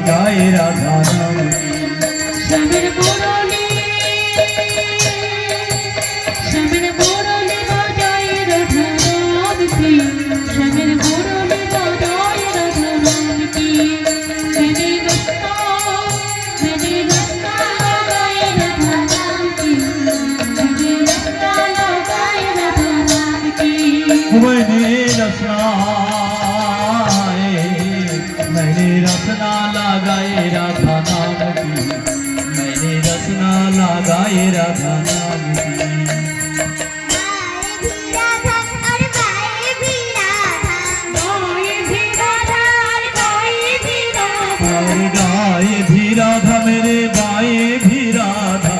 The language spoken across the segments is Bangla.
বাজায় রাধা নাম গায়ে রাধা গায়ে ভিরাধা মেরে বায়ে ভিরাধা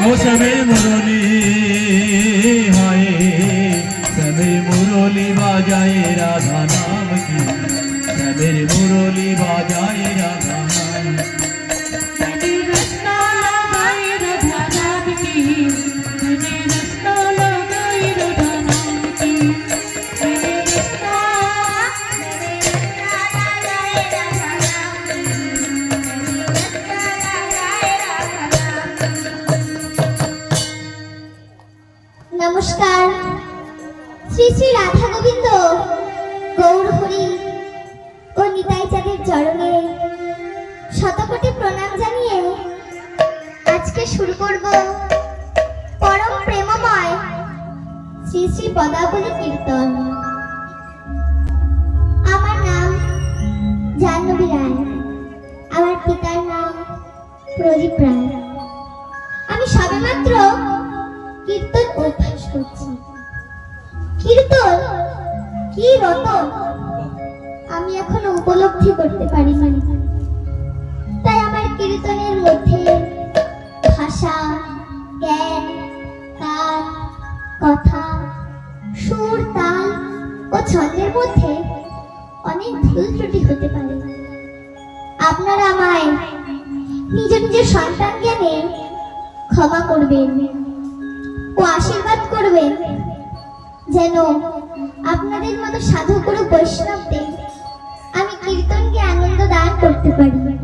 ও সবের বাজায় রাধা নাম কি? সবে মুরলি বাজায় আজকে শুরু করব পরম প্রেমময় শ্রী শ্রী পদাবলী কীর্তন। আমার নাম জাহ্নবী রায়। আমার পিতার নাম প্রদীপ রায়। আমি সবেমাত্র কীর্তন অভ্যাস করছি। কীর্তন কি রতন আমি এখনও উপলব্ধি করতে পারিনি। তাই আমার কীর্তনের মধ্যে ভাষা, জ্ঞান কাল কথা, সুর, তাল ও ছন্দের মধ্যে অনেক ভুল ত্রুটি হতে পারে। আপনারা আমায় নিজ নিজের সন্তান জ্ঞানে ক্ষমা করবেন ও আশীর্বাদ করবেন যেন আপনাদের মতো সাধু গুরু বৈষ্ণবদের আমি কীর্তনকে আনন্দ দান করতে পারি।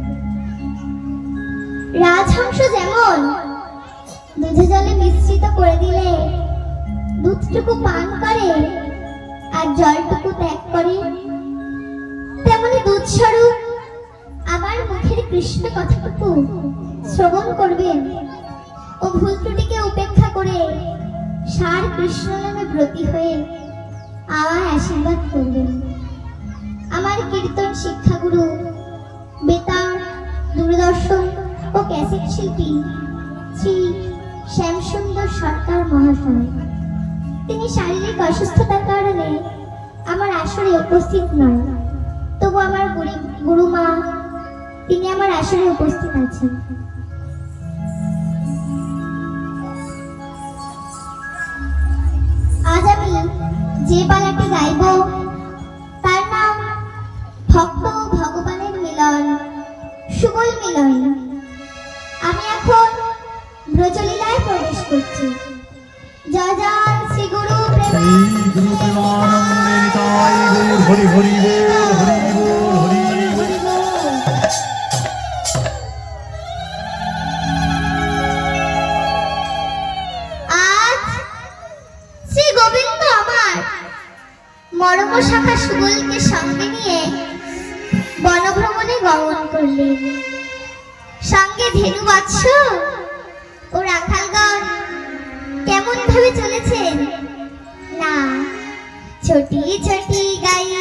রাজহংস যেমন, দুধে জলে মিশ্রিত করে দিলে দুধটুকু পান করে আর জলটুকু ত্যাগ করে। তেমনি দুধ স্বরূপ আমার মুখের কৃষ্ণ কথাটুকু শ্রবণ করবেন ও ভুল ত্রুটিকে উপেক্ষা করে সার কৃষ্ণ নামে ব্রতী হয়ে আমায় আশীর্বাদ করবেন। আমার কীর্তন শিক্ষাগুরু, বেতার, দূরদর্শন ও ক্যাসেট শিল্পী শ্রী শ্যামসুন্দর সরকার মহাশয়। তিনি শারীরিক অসুস্থতার কারণে আমার আসরে উপস্থিত নয়। তবু আমার গুরু, গুরুমা, তিনি আমার আসরে উপস্থিত আছেন। আজ আমি যে পালাটি গাইব, তার নাম ভক্ত ও ভগবানের মিলন, সুবল মিলন। ব্রজলীলায় প্রবেশ করছি। জয় শ্রী গুরু হরি হরি হরি বল হরি আজ শ্রী গোবিন্দ আমার মরম শাখা সুবলকে সঙ্গে নিয়ে বনভ্রমণে গমন করলেন। সঙ্গে ধেনু বাৎস ও কেমন ভাবে চলেছেন? না ছোটি ছোটি গাইয়া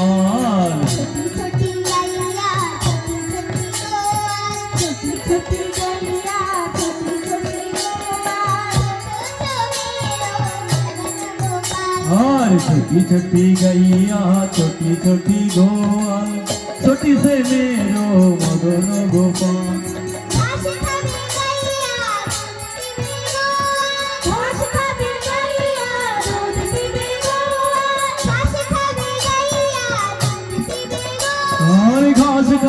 গোয়াল और छोटी छोटी गैया छोटी छोटी गोवाल छोटी से मेरो मदन गोपाल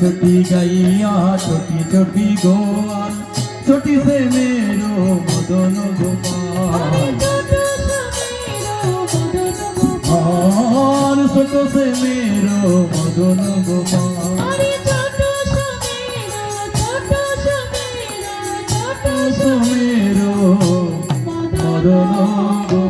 ছুটি যাইয়া ছুটি ছুটি গোয়াল। ছুটি সে মেরো মদন গোপাল। ছোট সে মেরো মদন গোপাল। মেরো মদন গোপাল।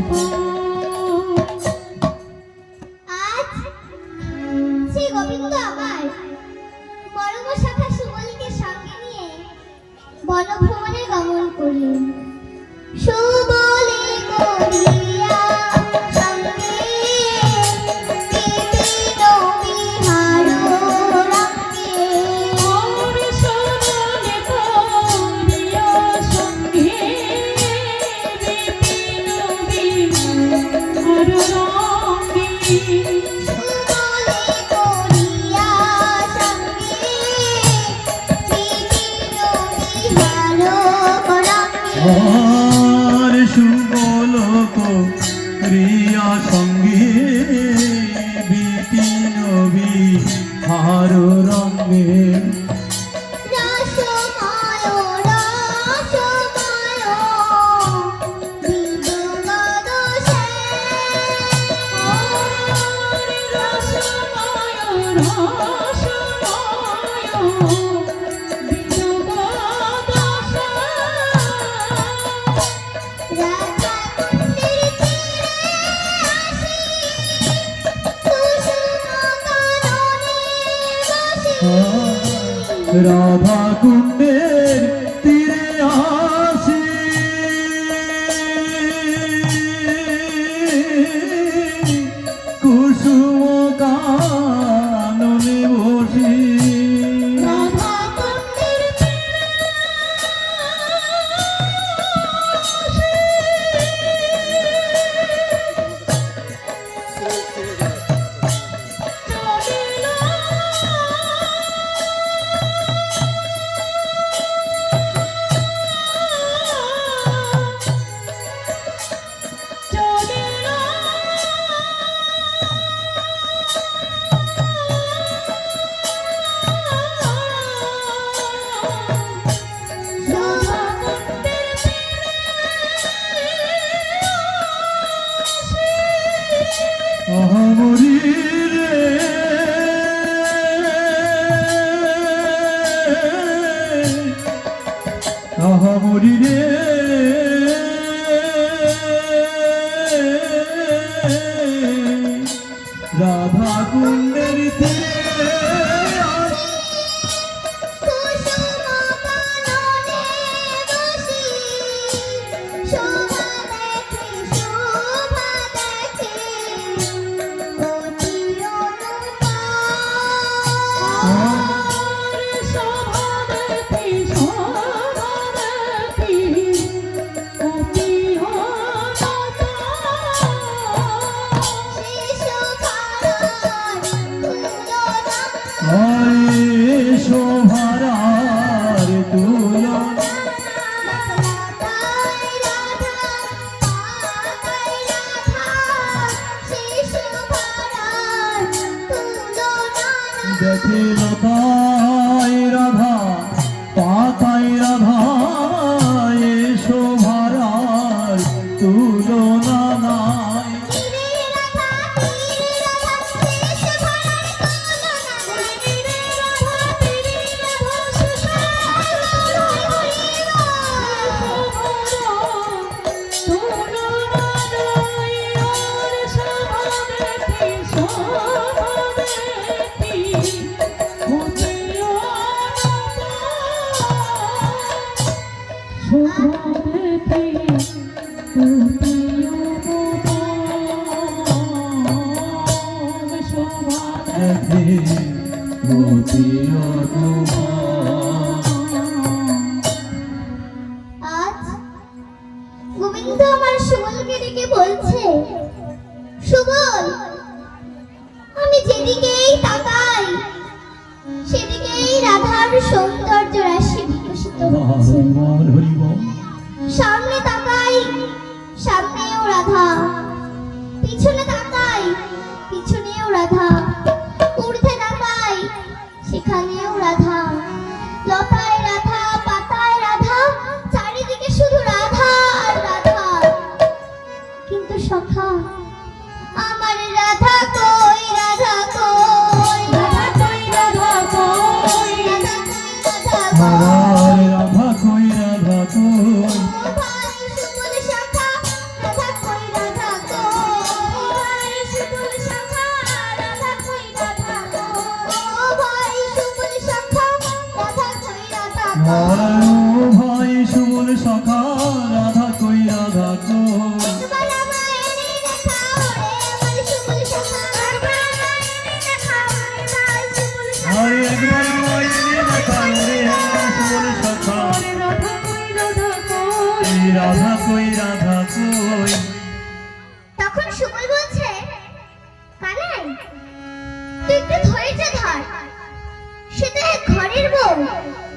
রাধা কুণ্ডের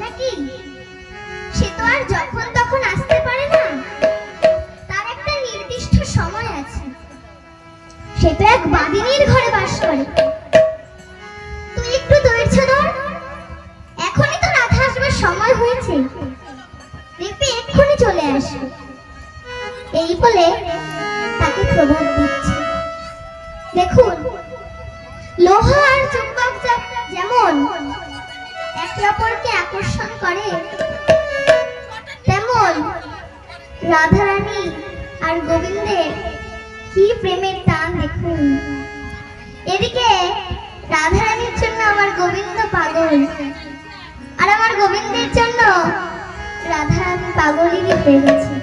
নাকি? সে তো আর যখন তখন আসতে পারে না। তার একটা নির্দিষ্ট সময় আছে। সে তো এক বাদিনীর ঘরে বাস করে। তুই একটু ধৈর্য ধর। এখনই তো রাধা আসবার সময় হয়েছে। দেখবি এক্ষুনি চলে আসবে। এই বলে তাকে প্রবোধ দিচ্ছে। দেখুন, লোহা আর চুম্বক যেমন একে অপরকে আকর্ষণ করে। তেমন রাধারানী আর গোবিন্দের কি প্রেমের টান দেখুন। এদিকে রাধারানীর জন্য আমার গোবিন্দ পাগল। আর আমার গোবিন্দের জন্য রাধারানী পাগলেরই হয়ে গেছে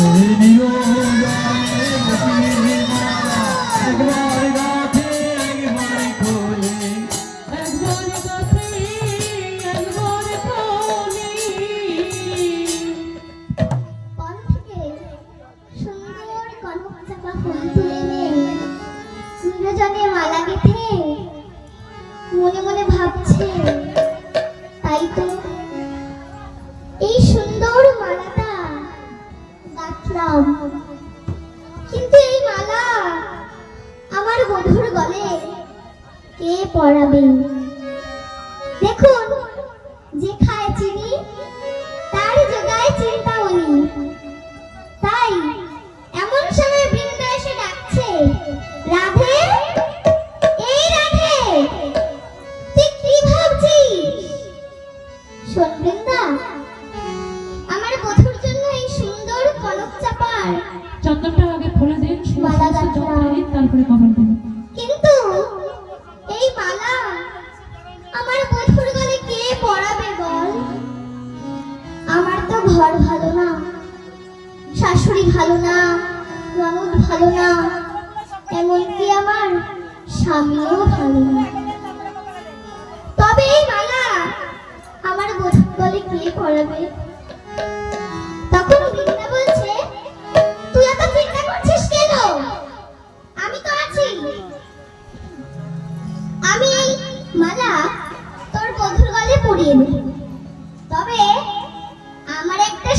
Hallelujah.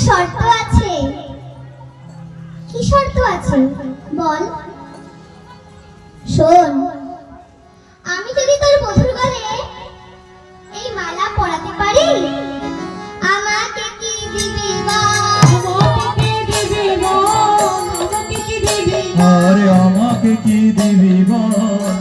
শর্ত আছে। কি শর্ত আছে? বল। শোন আমি যদি তোর মধুর গলে এই মালা পরাতে পারি আমাকে কি দিবি আরে আমাকে কি দিবি বল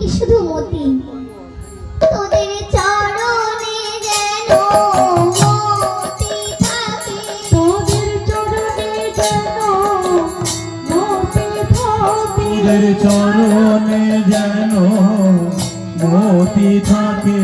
বাকি শুধু মতি। তোদের চরণে যেন মতি থাকে। তোদের চরণে যেন মতি থাকে। তোদের চরণে যেন মতি থাকে।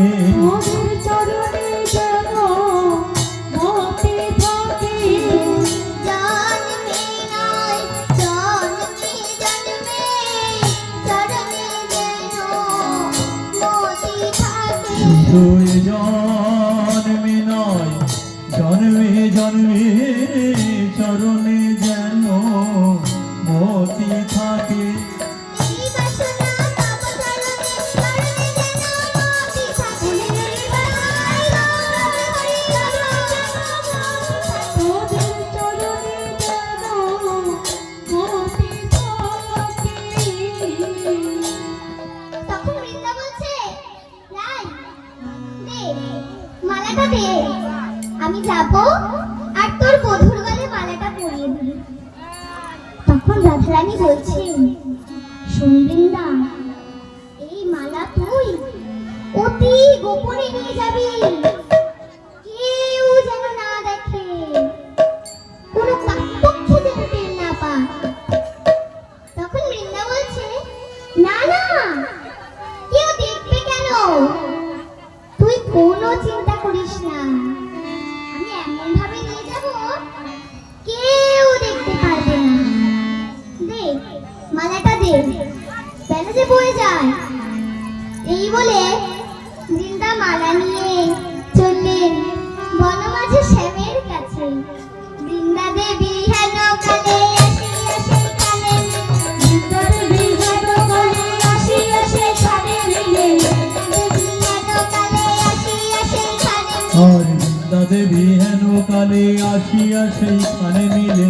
সাথে বয়ে যায়। এই বলে জিন্দা মালা নিয়ে চললেন বনমাঝে শ্যামের কাছে। বৃন্দা দেবী হেন কালে দেবী হেন কালে আসিয়া সেইখানে মিলে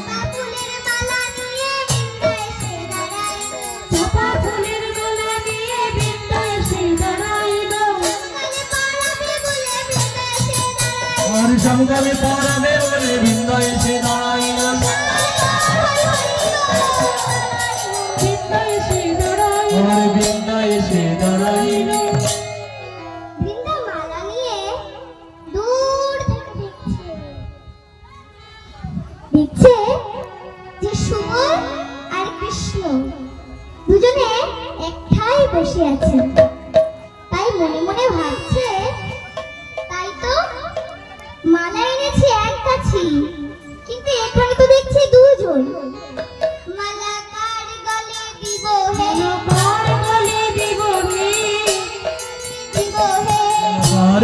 সংগ্রামে পরাবে বলে বৃন্দ এসে দাঁড়ায়।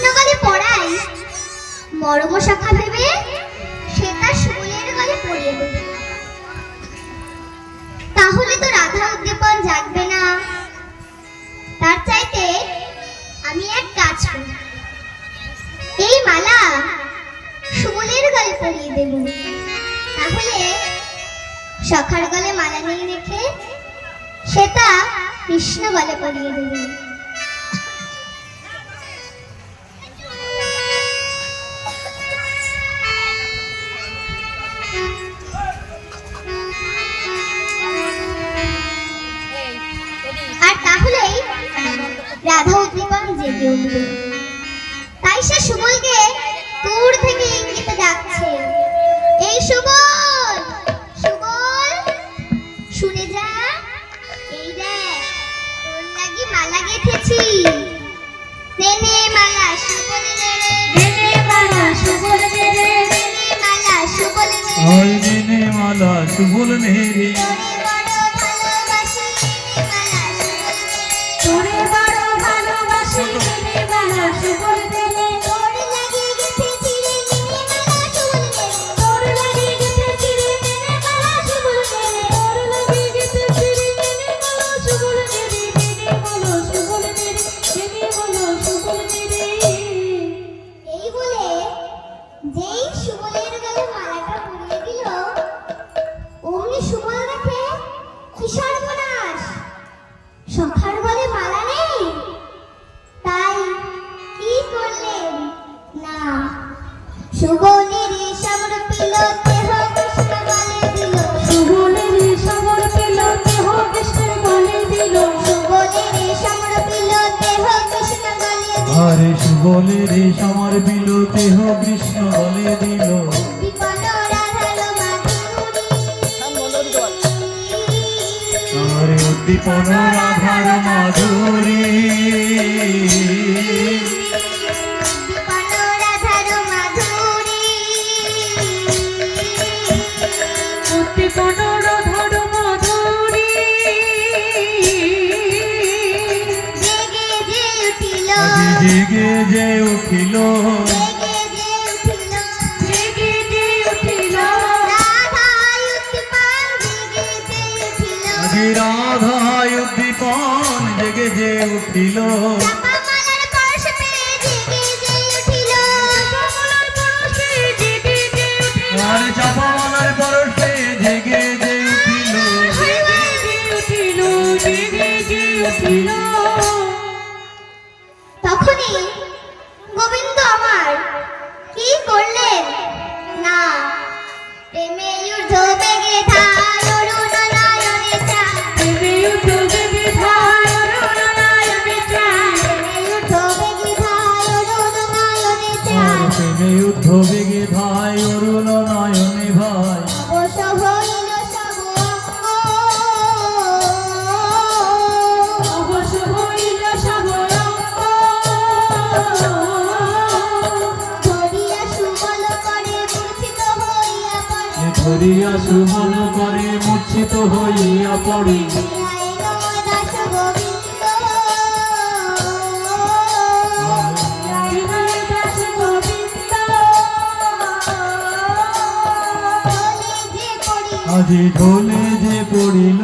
কৃষ্ণকালে পড়াই মরম শাখা ভেবে সে তার শুলের গালে পড়িয়ে দেবে। তাহলে তো রাধা উদ্দীপন জাগবে না। তার চাইতে আমি এক কাজ করি। এই মালা শুলের গালে পড়িয়ে দেব। তাহলে সখার গলে মালা নিয়ে রেখে সেটা কৃষ্ণ গলে পড়িয়ে দেবে। ওই দিনে মালা সুবল নেহরি। বলে রে আমার বিলতেহ কৃষ্ণ বলে দিল। আমার উদ্দীপন রাধার মাধুরী। দিকে যে আজি ঢোলে যে পড়িল।